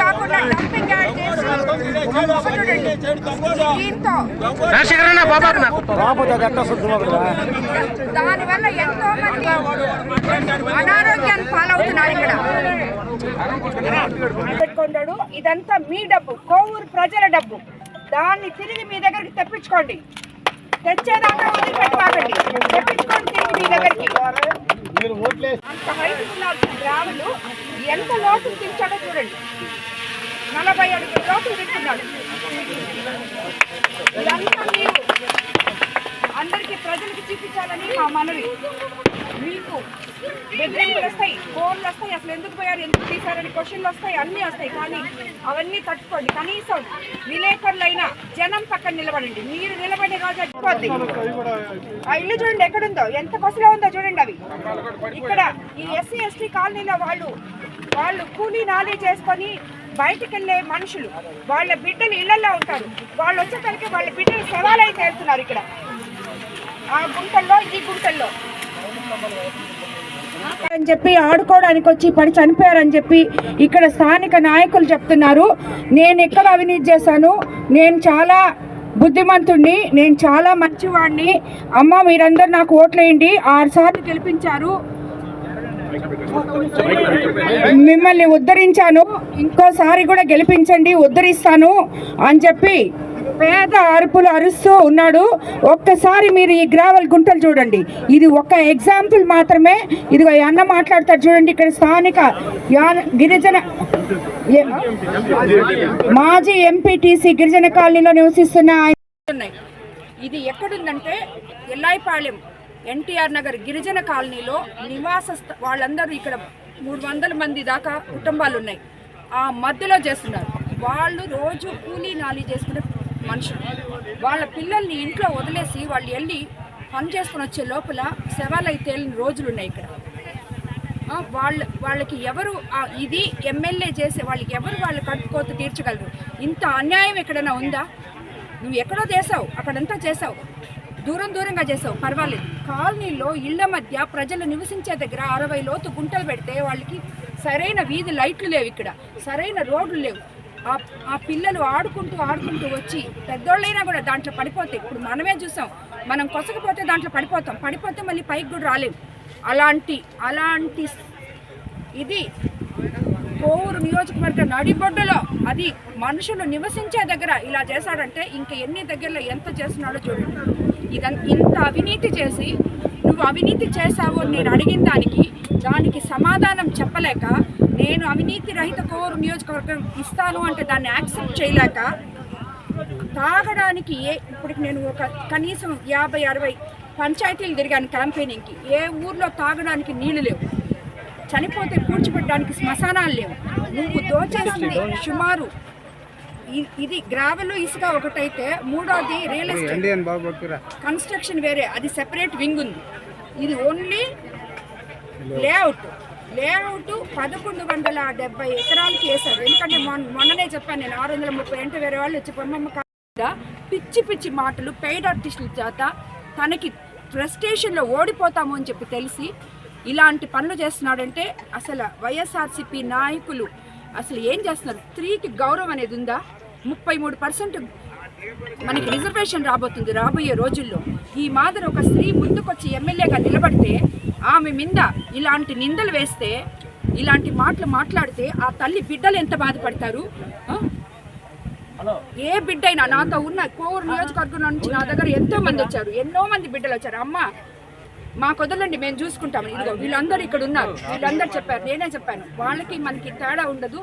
కాకుండా డంపింగ్ దానివల్ల ఎంతో మంది అనారోగ్యాన్ని పాలవుతున్నారు ఇక్కడ. పెట్టుకుంటాడు. ఇదంతా మీ డబ్బు కోవూరు ప్రజల డబ్బు. దాన్ని తిరిగి మీ దగ్గరికి తెప్పించుకోండి. తెచ్చేదాకా వదిలిపెట్టుకోకండి. తెప్పించుకోండి తిరిగి మీ దగ్గరికి. అంత హైట్ ఉండాల్సిన గ్రాములు ఎంత లోటు దించాడో చూడండి. నలభై అడుగుల లోటు దించున్నాడు ఇదంతా మీరు అందరికీ ప్రజలకు చూపించాలని మా మనవి. మీకు బెదిరింపులు వస్తాయి ఫోన్లు వస్తాయి అసలు ఎందుకు పోయారు ఎందుకు తీశారని క్వశ్చన్లు వస్తాయి అన్నీ వస్తాయి. కానీ అవన్నీ తట్టుకోండి. కనీసం విలేకరులైనా జనం పక్కన నిలబడండి. మీరు నిలబడే రోజు అయిపోద్ది ఆ ఇల్లు చూడండి ఎక్కడుందో? ఎంత పసులో ఉందో చూడండి అవి. ఇక్కడ ఈ ఎస్సీ ఎస్టీ కాలనీలో వాళ్ళు వాళ్ళు కూలీ నాలీ చేసుకొని బయటికి వెళ్ళే మనుషులు. వాళ్ళ బిడ్డలు ఇళ్ళలో ఉంటారు. వాళ్ళు వచ్చేసరికి వాళ్ళ బిడ్డలు శవాలై చేస్తున్నారు ఇక్కడ. గుంటల్లో గుంటల్లో. అని చెప్పి ఆడుకోవడానికి వచ్చి పడి చనిపోయారని చెప్పి ఇక్కడ స్థానిక నాయకులు చెప్తున్నారు. నేను ఎక్కడ అవినీతి చేశాను? నేను చాలా బుద్ధిమంతుణ్ణి నేను చాలా మంచివాడిని అమ్మ మీరందరూ నాకు ఓట్లేయండి. ఆరు సార్లు గెలిపించారు. మిమ్మల్ని ఉద్ధరించాను. ఇంకోసారి కూడా గెలిపించండి ఉద్ధరిస్తాను అని చెప్పి పేద అరుపులు అరుస్తూ ఉన్నాడు. ఒక్కసారి మీరు ఈ గ్రావెల్ గుంటలు చూడండి. ఇది ఒక ఎగ్జాంపుల్ మాత్రమే. ఇదిగో ఈ అన్న మాట్లాడతారు చూడండి. ఇక్కడ స్థానిక యాన- గిరిజన మాజీ ఎంపీటీసీ గిరిజన కాలనీలో నివసిస్తున్న ఇది ఎక్కడుందంటే ఎల్లాయిపాళెం ఎన్టీఆర్ నగర్ గిరిజన కాలనీలో నివాస వాళ్ళందరూ ఇక్కడ మూడు వందల మంది దాకా కుటుంబాలు ఉన్నాయి ఆ మధ్యలో చేస్తున్నారు. వాళ్ళు రోజు కూలీ నాలి చేసుకునే మనుషులు. వాళ్ళ పిల్లల్ని ఇంట్లో వదిలేసి వాళ్ళు వెళ్ళి పని చేసుకుని వచ్చే లోపల శవాలై తేలిన రోజులు ఉన్నాయి ఇక్కడ వాళ్ళ వాళ్ళకి ఎవరు ఇది ఎమ్మెల్యే చేసే వాళ్ళకి ఎవరు వాళ్ళు కట్టుకోత తీర్చగలరు? ఇంత అన్యాయం ఎక్కడైనా ఉందా? నువ్వు ఎక్కడో చేసావు అక్కడంతా చేసావు. దూరం దూరంగా చేసావు పర్వాలేదు. కాలనీలో ఇళ్ళ మధ్య ప్రజలు నివసించే దగ్గర అరవై లోతు గుంటలు పెడితే వాళ్ళకి సరైన వీధి లైట్లు లేవు ఇక్కడ సరైన రోడ్లు లేవు. ఆ ఆ పిల్లలు ఆడుకుంటూ ఆడుకుంటూ వచ్చి పెద్దోళ్ళైనా కూడా దాంట్లో పడిపోతాయి ఇప్పుడు మనమే చూసాం మనం కొసకపోతే దాంట్లో పడిపోతాం పడిపోతే మళ్ళీ పైకి కూడా రాలేము అలాంటి అలాంటి ఇది కోవూరు నియోజకవర్గ నడిబొడ్డులో అది మనుషులు నివసించే దగ్గర ఇలా చేశాడంటే ఇంక ఎన్ని దగ్గరలో ఎంత చేస్తున్నాడో చూడండి. ఇదం ఇంత అవినీతి చేసి నువ్వు అవినీతి చేశావు అని నేను అడిగిన దానికి దానికి సమాధానం చెప్పలేక నేను అవినీతి రహిత కోరు నియోజకవర్గం ఇస్తాను అంటే దాన్ని యాక్సెప్ట్ చేయలేక తాగడానికి ఏ ఇప్పటికి నేను ఒక కనీసం యాభై అరవై పంచాయతీలు తిరిగాను క్యాంపెయినింగ్కి. ఏ ఊర్లో తాగడానికి నీళ్ళు లేవు. చనిపోతే కూర్చోబెట్టడానికి శ్మశానాలు లేవు. నువ్వు దోచేసింది సుమారు ఇది గ్రావెల్ ఇసుక ఒకటైతే మూడోది రియల్ ఎస్టేట్ కన్స్ట్రక్షన్ వేరే అది సెపరేట్ వింగ్ ఉంది. ఇది ఓన్లీ లేఅవుట్ లేఅవుట్ పదకొండు వందల డెబ్బై ఎకరాలకి వేశారు. ఎందుకంటే మొన్న మొన్ననే చెప్పాను నేను ఆరు వందల ముప్పై అంటే వేరే వాళ్ళు వచ్చి పొమ్మమ్మ కాకుండా పిచ్చి పిచ్చి మాటలు పెయిడ్ ఆర్టిస్టుల చేత తనకి ప్రెస్టేషన్లో ఓడిపోతాము అని చెప్పి తెలిసి ఇలాంటి పనులు చేస్తున్నాడంటే అసలు వైఎస్ఆర్సీపీ నాయకులు అసలు ఏం చేస్తున్నారు? స్త్రీకి గౌరవం అనేది ఉందా? ముప్పై మూడు పర్సెంట్ మనకి రిజర్వేషన్ రాబోతుంది రాబోయే రోజుల్లో. ఈ మాదిరి ఒక స్త్రీ ముందుకొచ్చి ఎమ్మెల్యేగా నిలబడితే ఆమె మీద ఇలాంటి నిందలు వేస్తే ఇలాంటి మాటలు మాట్లాడితే ఆ తల్లి బిడ్డలు ఎంత బాధపడతారు? ఏ బిడ్డైనా నాతో ఉన్న కోవూరు నియోజకవర్గం నుంచి నా దగ్గర ఎంతో మంది వచ్చారు. ఎన్నో మంది బిడ్డలు వచ్చారు. అమ్మ మా కుదరండి మేము చూసుకుంటాము ఇదిగో వీళ్ళందరూ ఇక్కడ ఉన్నారు. వీళ్ళందరూ చెప్పారు. నేనే చెప్పాను. వాళ్ళకి మనకి తేడా ఉండదు.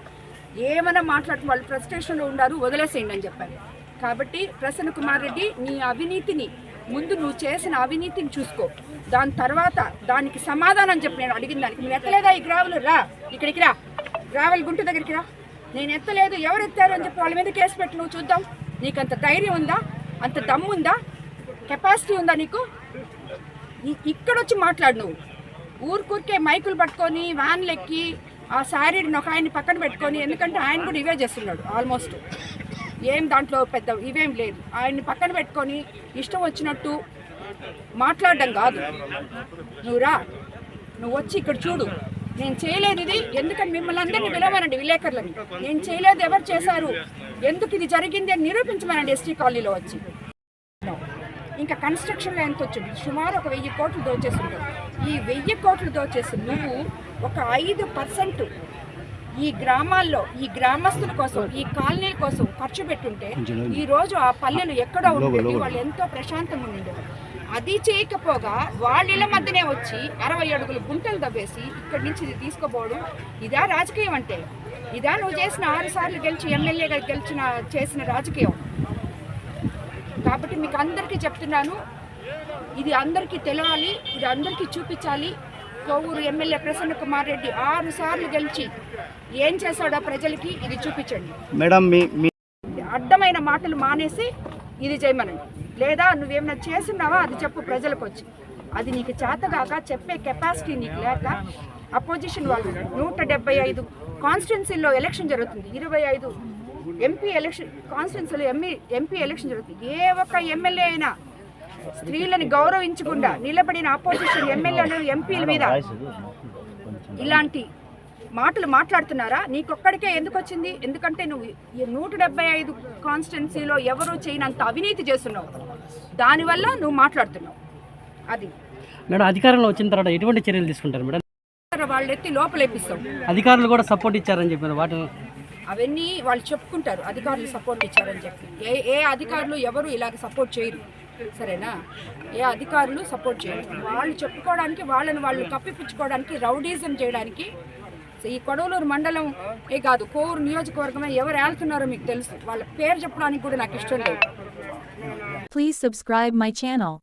ఏమైనా మాట్లాడుతూ వాళ్ళు ఫ్రస్ట్రేషన్లో ఉన్నారు వదిలేసేయండి అని చెప్పాను కాబట్టి ప్రసన్న కుమార్ రెడ్డి నీ అవినీతిని ముందు నువ్వు చేసిన అవినీతిని చూసుకో. దాని తర్వాత దానికి సమాధానం చెప్పి నేను అడిగిన దానికి నువ్వు ఎత్తలేదా ఈ గ్రావెల్ రా ఇక్కడికి రా. గ్రావెల్ గుంట దగ్గరికి రా. నేను ఎత్తలేదు ఎవరు ఎత్తారు? అని చెప్పి వాళ్ళ మీద కేసు పెట్టి నువ్వు చూద్దాం. నీకు అంత ధైర్యం ఉందా? అంత దమ్ము ఉందా? కెపాసిటీ ఉందా నీకు? ఇక్కడొచ్చి మాట్లాడు నువ్వు. ఊరికూరికే మైకులు పట్టుకొని వ్యాన్లు ఎక్కి ఆ శారీని ఒక ఆయన్ని పక్కన పెట్టుకొని ఎందుకంటే ఆయన కూడా ఇవే చేస్తున్నాడు ఆల్మోస్ట్ ఏం దాంట్లో పెద్ద ఇవేం లేదు. ఆయన్ని పక్కన పెట్టుకొని ఇష్టం వచ్చినట్టు మాట్లాడడం కాదు. నువ్వు రా నువ్వు వచ్చి ఇక్కడ చూడు. నేను చేయలేదు ఇది ఎందుకని మిమ్మల్ని అందరినీ పిలవనండి విలేకరులని. నేను చేయలేదు ఎవరు చేశారు? ఎందుకు ఇది జరిగింది అని నిరూపించమనండి ఎస్టీ కాలనీలో వచ్చి. ఇంకా కన్స్ట్రక్షన్లో ఎంత వచ్చింది? సుమారు ఒక వెయ్యి కోట్లు దోచేసి ఈ వెయ్యి కోట్లు దోచేసి నువ్వు ఒక ఐదు పర్సెంట్ ఈ గ్రామాల్లో ఈ గ్రామస్తుల కోసం ఈ కాలనీల కోసం ఖర్చు పెట్టుంటే ఈ రోజు ఆ పల్లెలు ఎక్కడో ఉండేవి వాళ్ళు ఎంతో ప్రశాంతంగా ఉండేవారు. అది చేయకపోగా వాళ్ళ ఇళ్ళ మధ్యనే వచ్చి అరవై అడుగులు గుంటలు దవ్వేసి ఇక్కడి నుంచి ఇది తీసుకోపోవడం ఇదా రాజకీయం అంటే. ఇదా నువ్వు చేసిన ఆరు సార్లు గెలిచి ఎమ్మెల్యేగా గెలిచిన చేసిన రాజకీయం. కాబట్టి మీకు అందరికీ చెప్తున్నాను ఇది అందరికీ తెలవాలి ఇది అందరికీ చూపించాలి. కోవూరు ఎమ్మెల్యే ప్రసన్న కుమార్ రెడ్డి ఆరు సార్లు గెలిచి ఏం చేశాడో ప్రజలకి ఇది చూపించండి. మేడం మీ అడ్డమైన మాటలు మానేసి ఇది చేయమనండి. లేదా నువ్వేమైనా చేస్తున్నావా అది చెప్పు ప్రజలకు వచ్చి అది నీకు చేతగాక చెప్పే కెపాసిటీ నీకు లేక అపోజిషన్ వాళ్ళు నూట డెబ్బై ఐదు కాన్స్టిట్యున్సీల్లో ఎలక్షన్ జరుగుతుంది. ఇరవై ఐదు ఎంపీ ఎలక్షన్ కాన్స్టిట్యున్సీలో ఎంపీ ఎంపీ ఎలక్షన్ జరుగుతుంది. ఏ ఒక్క ఎమ్మెల్యే అయినా స్త్రీలని గౌరవించకుండా నిలబడిన అపోజిషన్ ఎమ్మెల్యేలు ఎంపీల మీద ఇలాంటి మాటలు మాట్లాడుతున్నారా? నీకొక్కడికే ఎందుకు వచ్చింది? ఎందుకంటే నువ్వు ఈ నూట డెబ్బై ఐదు కాన్స్టిట్యున్సీలో ఎవరూ చేయనంత అవినీతి చేస్తున్నావు. దానివల్ల నువ్వు మాట్లాడుతున్నావు. అది. మేడం అధికారంలో వచ్చిన తర్వాత ఎటువంటి చర్యలు తీసుకుంటారు మేడం? వాళ్ళు ఎత్తి లోపలేపిస్తావు అధికారులు కూడా సపోర్ట్ ఇచ్చారని చెప్పారు. వాటి అవన్నీ వాళ్ళు చెప్పుకుంటారు. అధికారులు సపోర్ట్ ఇచ్చారని చెప్పి. ఏ ఏ అధికారులు ఎవరు ఇలాగ సపోర్ట్ చేయరు. సరేనా? ఏ అధికారులు సపోర్ట్ చేయరు వాళ్ళు చెప్పుకోవడానికి వాళ్ళని వాళ్ళు కప్పిపుచ్చుకోవడానికి రౌడీజం చేయడానికి ఈ కొడవలూరు మండలం ఏ కాదు కోవూరు నియోజకవర్గమే ఎవరు వెళ్తున్నారో మీకు తెలుసు. వాళ్ళ పేరు చెప్పడానికి కూడా నాకు ఇష్టం లేదు. Please subscribe my channel